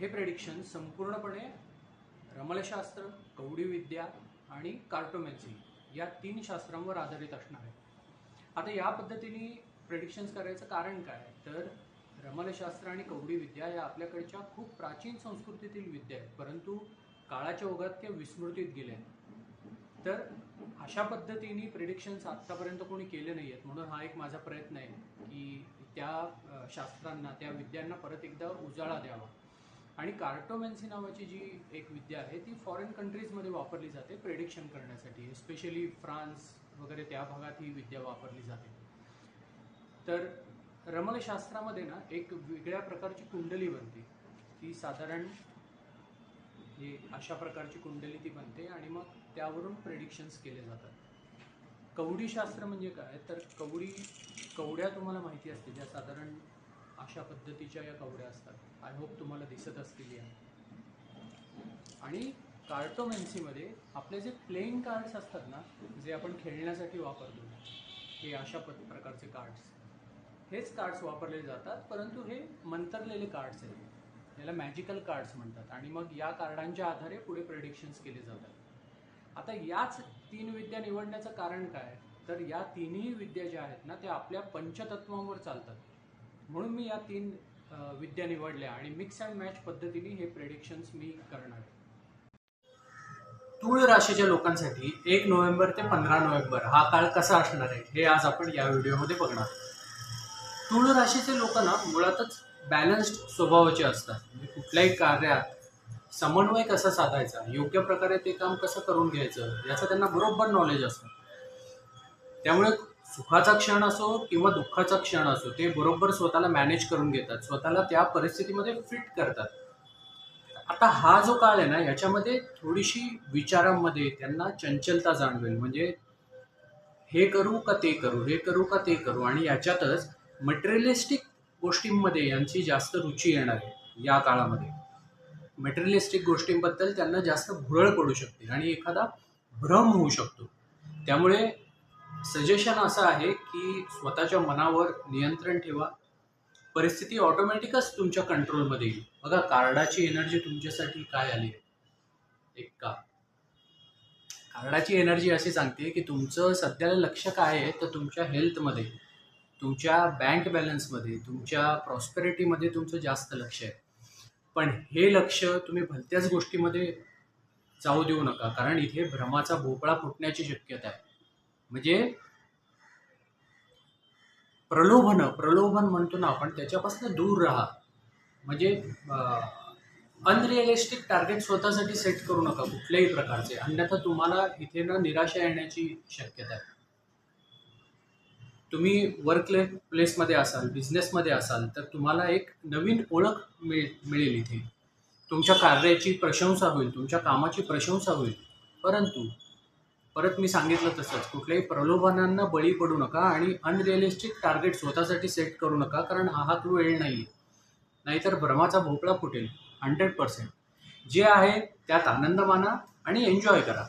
हे प्रेडिक्शन संपूर्णपणे रमलशास्त्र कवडीविद्या आणि कार्टोमॅन्सी या तीन शास्त्रांवर आधारित असणार आहे. आता या पद्धतीने प्रेडिक्शन्स करायचं कारण काय? तर रमलशास्त्र आणि कवडीविद्या या आपल्याकडच्या खूप प्राचीन संस्कृतीतील विद्या आहेत. परंतु काळाच्या ओघात त्या विस्मृतीत गेल्या तर अशा पद्धतीने प्रिडिक्शन्स आत्तापर्यंत कोणी केले नाही आहेत. म्हणून हा एक माझा प्रयत्न आहे की त्या शास्त्रांना त्या विद्यांना परत एकदा उजाळा द्यावा. आणि कार्टोमॅन्सी नावाची जी एक विद्या आहे ती फॉरेन कंट्रीजमध्ये वापरली जाते प्रेडिक्शन करण्यासाठी. स्पेशली फ्रान्स वगैरे त्या भागात ही विद्या वापरली जाते. तर रमलशास्त्रामध्ये ना एक वेगळ्या प्रकारची कुंडली बनते. ती साधारण हे अशा प्रकारची कुंडली ती बनते आणि मग त्यावरून प्रेडिक्शन्स केले जातात. कवडी शास्त्र म्हणजे काय? तर कवडी कवड्या तुम्हाला माहिती असते ज्या साधारण अशा पद्धतीच्या या कवड्या असतात. आय होप तुम्हाला दिसत असतील या. आणि कार्टोमॅन्सीमध्ये आपले जे प्लेइंग कार्ड्स असतात ना जे आपण खेळण्यासाठी वापरतो हे अशा प्रकारचे कार्ड्स हेच कार्ड्स वापरले जातात परंतु हे मंतरलेले कार्ड्स आहेत. याला मॅजिकल कार्ड्स म्हणतात. आणि मग या कार्डांच्या आधारे पुढे प्रेडिक्शन्स केले जातात. आता याच तीन विद्या निवडण्याचं कारण काय? तर या तिन्ही विद्या ज्या आहेत ना त्या आपल्या पंचतत्वांवर चालतात. म्हणून मी या तीन विद्या निवडल्या आणि मिक्स अँड मॅच पद्धतीने हे प्रेडिक्शन्स मी करणार आहे. तूळ राशीच्या लोकांसाठी एक नोव्हेंबर ते पंधरा नोव्हेंबर हा काळ कसा असणार आहे हे आज आपण या व्हिडिओमध्ये बघणार तूळ राशीचे लोक ना मुळातच बॅलन्स्ड स्वभावाचे असतात. म्हणजे कुठल्याही कार्यात समन्वय कसा साधायचा योग्य प्रकारे ते काम कसं करून घ्यायचं याचं त्यांना बरोबर नॉलेज असतं. त्यामुळे सुखाचा क्षण असो किंवा दुःखाचा क्षण असो ते बरोबर स्वतःला मॅनेज करून घेतात. स्वतःला त्या परिस्थितीमध्ये फिट करतात. आता हा जो काळ आहे ना याच्यामध्ये थोडीशी विचारांमध्ये त्यांना चंचलता जाणवेल. म्हणजे हे करू का ते करू हे करू का ते करू? आणि याच्यातच मटेरियलिस्टिक गोष्टींमध्ये यांची जास्त रुची येणार आहे या काळामध्ये. मटेरियलिस्टिक गोष्टींबद्दल त्यांना जास्त भुरळ पडू शकते आणि एखादा भ्रम होऊ शकतो. त्यामुळे सजेशन असं आहे की स्वतःच्या मनावर नियंत्रण ठेवा. परिस्थिती ऑटोमॅटिकच तुमच्या कंट्रोलमध्ये येईल. बघा कार्डाची एनर्जी तुमच्यासाठी काय आली? आहे एक. का कार्डाची एनर्जी अशी सांगते की तुमचं सध्याला लक्ष काय आहे? तर तुमच्या हेल्थमध्ये तुमच्या बँक बॅलन्समध्ये तुमच्या प्रॉस्पेरिटीमध्ये तुमचं जास्त लक्ष आहे. पण हे लक्ष तुम्ही भलत्याच गोष्टीमध्ये जाऊ देऊ नका. कारण इथे भ्रमाचा भोपळा फुटण्याची शक्यता आहे. म्हणजे प्रलोभन प्रलोभन म्हणतो ना आपण त्याच्यापासून दूर राहा. म्हणजे अनरिअलिस्टिक टार्गेट स्वतःसाठी सेट करू नका कुठल्याही प्रकारचे. अन्यथा तुम्हाला इथे ना निराशा येण्याची शक्यता आहे. तुम्ही वर्क प्लेसमध्ये असाल बिझनेसमध्ये असाल तर तुम्हाला एक नवीन ओळख मिळ मिळेल इथे. तुमच्या कार्याची प्रशंसा होईल तुमच्या कामाची प्रशंसा होईल. परंतु परत मी सांगितलं तसंच कुठल्याही प्रलोभनांना बळी पडू नका आणि अनरिअलिस्टिक टार्गेट स्वतःसाठी सेट करू नका कारण हा हा तो वेळ नाही आहे नाहीतर भ्रमाचा भोपळा फुटेल हंड्रेड पर्सेंट जे आहे त्यात आनंद माना आणि एन्जॉय करा.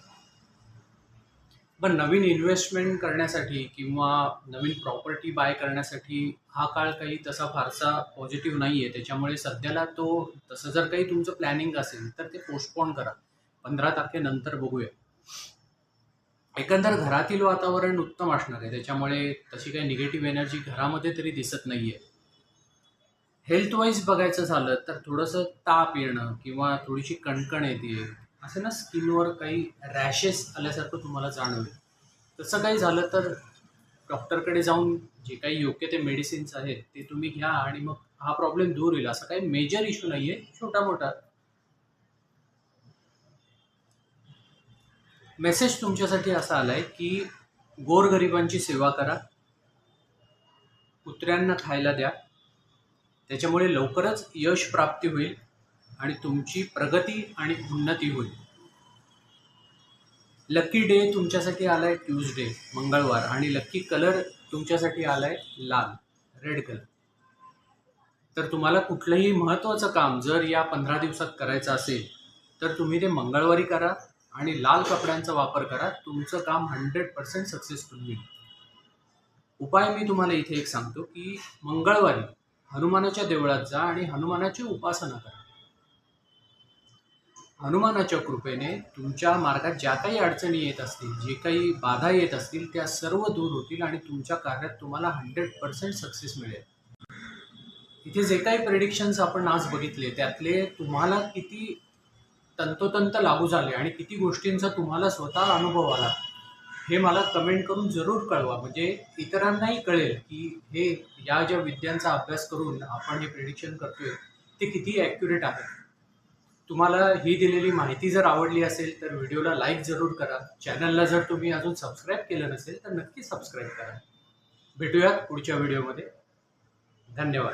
पण नवीन इन्व्हेस्टमेंट करण्यासाठी किंवा नवीन प्रॉपर्टी बाय करण्यासाठी हा काळ काही तसा फारसा पॉझिटिव्ह नाही आहे त्याच्यामुळे सध्याला तो तसं जर काही तुमचं प्लॅनिंग असेल तर ते पोस्टपोन करा. पंधरा तारखेनंतर बघूया. एकंदर घरातील वातावरण उत्तम असणार आहे. त्याच्यामुळे तशी काही निगेटिव्ह एनर्जी घरामध्ये तरी दिसत नाही आहे हेल्थवाईज बघायचं झालं तर थोडंसं ताप येणं किंवा थोडीशी कणकण येते. असं ना स्किनवर काही रॅशेस आल्यासारखं तुम्हाला जाणवेल. तसं काही झालं तर डॉक्टरकडे जाऊन जे काही योग्य ते मेडिसिन्स आहेत ते तुम्ही घ्या आणि मग हा प्रॉब्लेम दूर होईल. असा काही मेजर इश्यू नाही आहे छोटा मोठा मेसेज तुमच्यासाठी असा आलाय की गोरगरिबांची सेवा करा कुत्र्यांना खायला द्या त्याच्यामुळे लवकरच यश प्राप्ती होईल आणि तुमची प्रगती आणि उन्नती होईल. लकी डे तुमच्यासाठी आलाय ट्यूजडे मंगळवार आणि लकी कलर तुमच्यासाठी आलाय लाल रेड कलर तर तुम्हाला कुठलंही महत्त्वाचं काम जर या पंधरा दिवसात करायचं असेल तर तुम्ही ते मंगळवारी करा आणि लाल कपड्यांचा वापर करा. तुमचं काम हंड्रेड पर्सेंट सक्सेसफुल होईल. उपाय मी तुम्हाला इथे एक सांगतो की मंगळवारी हनुमानाच्या देवळात जा आणि हनुमानाची उपासना करा. हनुमानाच्या कृपेने तुमच्या मार्गात ज्या काही अडचणी येत असतील जे काही बाधा येत असतील त्या सर्व दूर होतील आणि तुमच्या कार्यात तुम्हाला हंड्रेड पर्सेंट सक्सेस मिळेल. इथे जे काही प्रेडिक्शन्स आपण आज बघितले त्यातले तुम्हाला किती तंतोतंत लागू झाले आणि किती गोष्टींचा तुम्हाला स्वतः अनुभव आला हे मला कमेंट करून जरूर कळवा. म्हणजे इतरांनाही कळेल की हे या ज्या विद्यांचा अभ्यास करून आपण हे प्रिडिक्शन करतोय ते किती ॲक्युरेट आहे. तुम्हाला ही दिलेली माहिती जर आवडली असेल तर व्हिडिओला लाईक जरूर करा. चॅनलला जर तुम्ही अजून सबस्क्राईब केलं नसेल तर नक्की सबस्क्राईब करा. भेटूयात पुढच्या व्हिडिओमध्ये धन्यवाद.